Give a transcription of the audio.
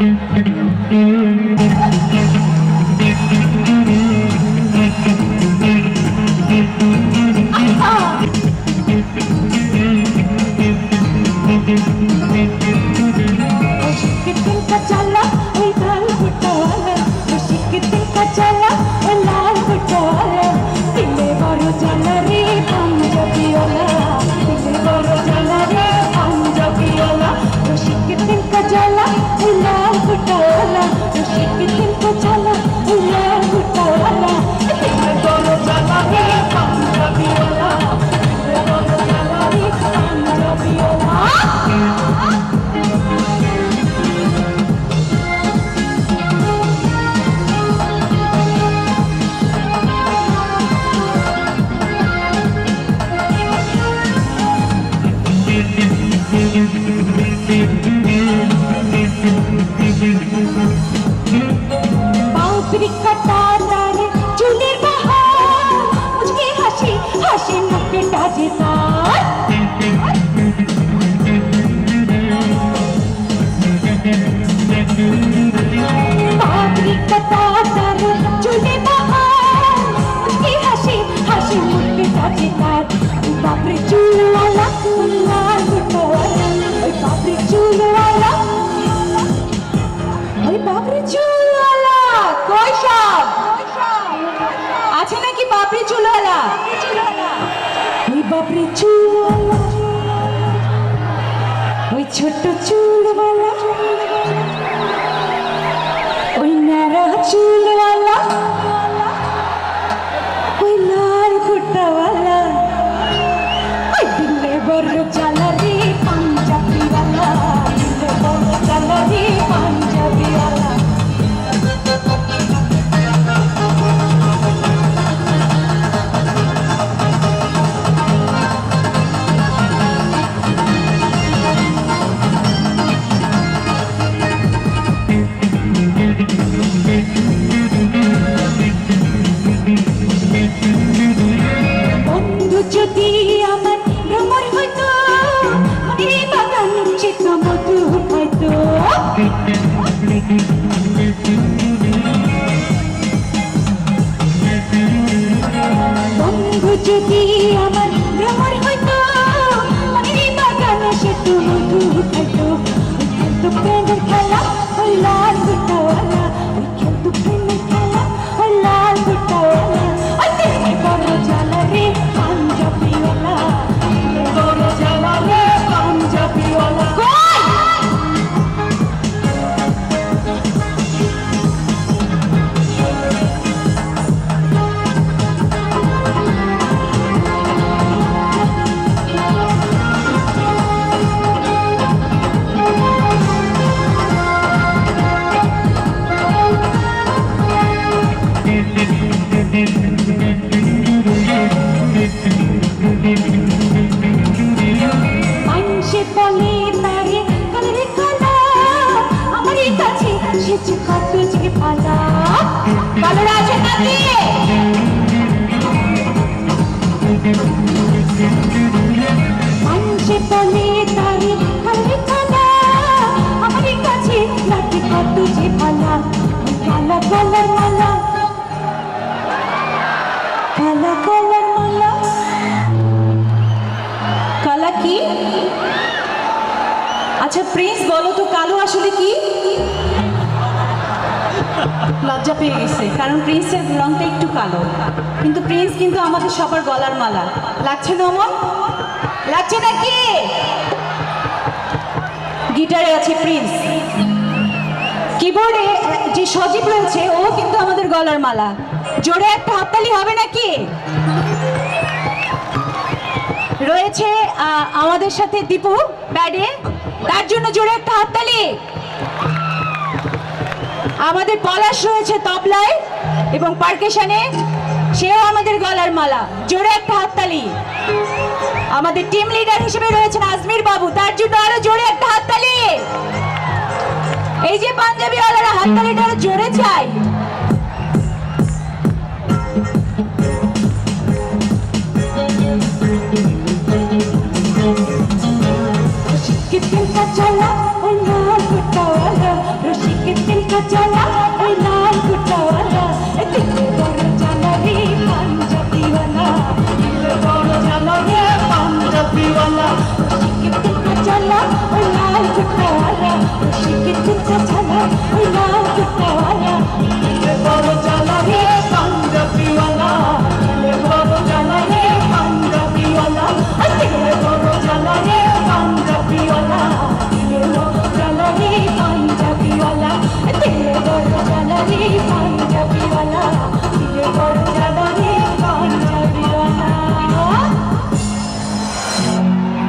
Thank you. गुटवाला मुश्किल दिल का चला Africa, নাকি বাপরে চুলওয়ালা ওই বাপরে চুলওয়ালা ওই ছোট চুলওয়ালা ওই ন্যাড়া চুলওয়ালা লাল আচ্ছা প্রিন্স বলো তো কালো আসলে কি? লজ্জা পেয়ে গেছে। কারণ প্রিন্সের রংটা একটু কালো। কিন্তু প্রিন্স কিন্তু আমাদের সবার গলার মালা। লাগছে না অমন? লাগছে নাকি? গিটারে আছে প্রিন্স। কিবোর্ডে যে সজীব রয়েছে, ও কিন্তু আমাদের গলার মালা। জোরে একটা হাততালি হবে নাকি? রয়েছে আমাদের সাথে দীপু, ব্যাডে। তার জন্য জোরে একটা হাততালি। আমাদের পলাশ রয়েছে তবলায় এবং পার্কেশনে, সেও আমাদের গলার মালা। জোরে একটা হাততালি। আমাদের টিম লিডার হিসেবে রয়েছেন আজমির বাবু। তার জন্য আরও জোরে একটা হাততালি। এই যে পাঞ্জাবি ওয়ালারা হাততালিটা জোরে চাই কাঁচালা ওই লাল গুটাওয়ালা রসিকের তিন কাঁচালা ওই লাল গুটাওয়ালা দিল বড় জানা রে পাঞ্জাবিওয়ালা দিল বড় জানা রে পাঞ্জাবিওয়ালা